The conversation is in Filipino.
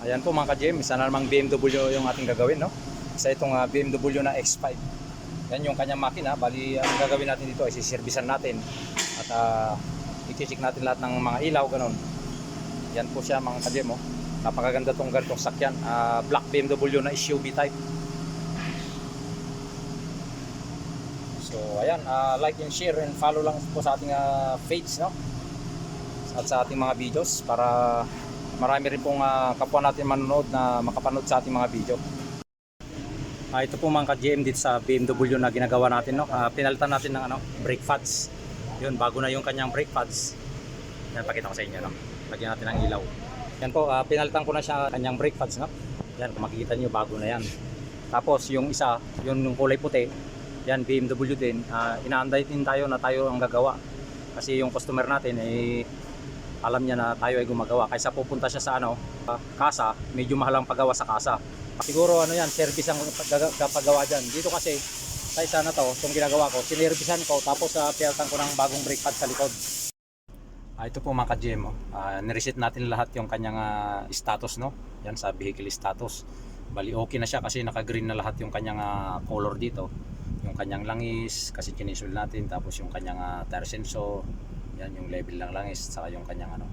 Ayan po mga ka-GM, isa na namang BMW yung ating gagawin, no? Isa itong ah, BMW na X5. Yan yung kanyang makina. Bali, ang gagawin natin dito ay siservisan natin at uh, i-check natin lahat ng mga ilaw, ganun. Yan po siya mga ka-GM, oh. Napakaganda tong ganitong sakyan. Ah, black BMW na SUV type. So, ayan, ah, like and share and follow lang po sa ating ah, page, no? At sa ating mga videos para marami rin pong ah, kapwa natin manonood na makapanood sa ating mga video. Ah, ito po mga ka-GM dito sa BMW na ginagawa natin, no? Ah, pinalitan natin ng ano, brake pads. Yun, bago na yung kanyang brake pads. Yan, pakita ko sa inyo, no? Lagyan natin ng ilaw. Yan po, ah, pinalitan ko na siya kanyang brake pads, no? Yan, makikita niyo bago na yan. Tapos yung isa, yun yung kulay puti, yan BMW din. Ah, inaanday din tayo na tayo ang gagawa. Kasi yung customer natin ay alam niya na tayo ay gumagawa. Kaysa pupunta siya sa ano, kasa, medyo mahal ang paggawa sa kasa. Siguro ano yan, service ang kapagawa dyan. Dito kasi, sa isa na to, itong ginagawa ko, sinervisan ko, tapos uh, pinalitan ko ng bagong brake pad sa likod. Ah, ito po mga ka-GM, oh. Ah, nireset natin lahat yung kanyang ah, status, no? Yan sa vehicle status. Bali, okay na siya kasi naka-green na lahat yung kanyang ah, color dito. Yung kanyang langis, kasi kinisul natin, tapos yung kanyang ah, tire sensor, yan yung level ng langis, saka yung kanyang ano,